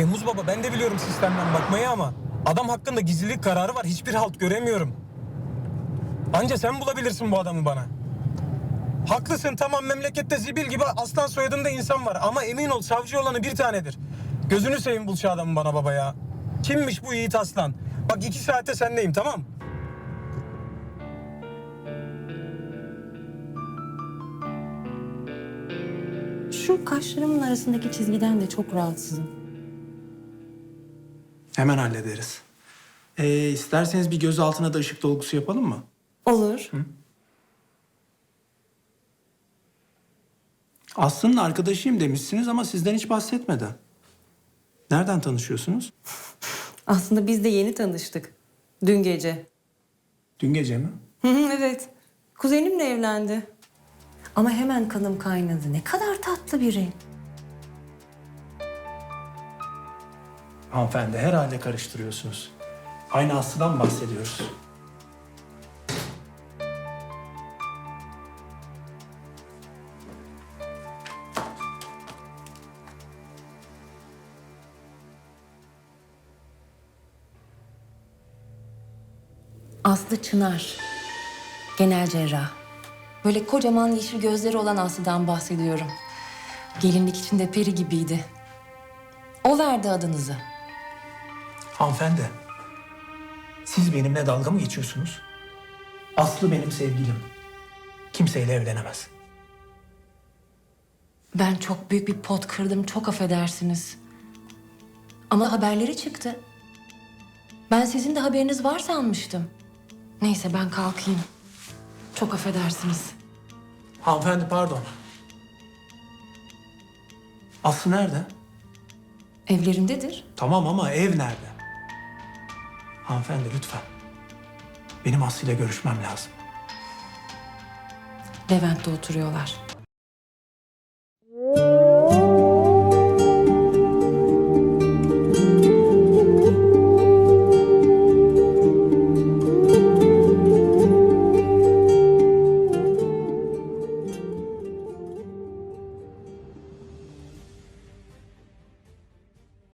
Temmuz baba ben de biliyorum sistemden bakmayı ama adam hakkında gizlilik kararı var. Hiçbir halt göremiyorum. Anca sen bulabilirsin bu adamı bana. Haklısın tamam memlekette zibil gibi aslan soyadında insan var ama emin ol savcı olanı bir tanedir. Gözünü seveyim bul şu adamı bana baba ya. Kimmiş bu Yiğit Aslan? Bak iki saate sendeyim tamam Şu kaşlarımın arasındaki çizgiden de çok rahatsızım. Hemen hallederiz. Ee, isterseniz bir göz altına da ışık dolgusu yapalım mı? Olur. Aslı'nın arkadaşıyım demişsiniz ama sizden hiç bahsetmedi. Nereden tanışıyorsunuz? Aslında biz de yeni tanıştık. Dün gece. Dün gece mi? Hı hı, evet. Kuzenimle evlendi. Ama hemen kanım kaynadı. Ne kadar tatlı biri. Hanımefendi herhalde karıştırıyorsunuz. Aynı mı bahsediyoruz? Aslı Çınar. Genel cerrah. Böyle kocaman yeşil gözleri olan Aslı'dan bahsediyorum. Gelinlik içinde peri gibiydi. O verdi adınızı. Hanımefendi, siz benimle dalga mı geçiyorsunuz? Aslı benim sevgilim. Kimseyle evlenemez. Ben çok büyük bir pot kırdım. Çok affedersiniz. Ama haberleri çıktı. Ben sizin de haberiniz var sanmıştım. Neyse ben kalkayım. Çok affedersiniz. Hanımefendi pardon. Aslı nerede? Evlerindedir. Tamam ama ev nerede? Hanımefendi lütfen. Benim Aslı ile görüşmem lazım. Levent'te oturuyorlar.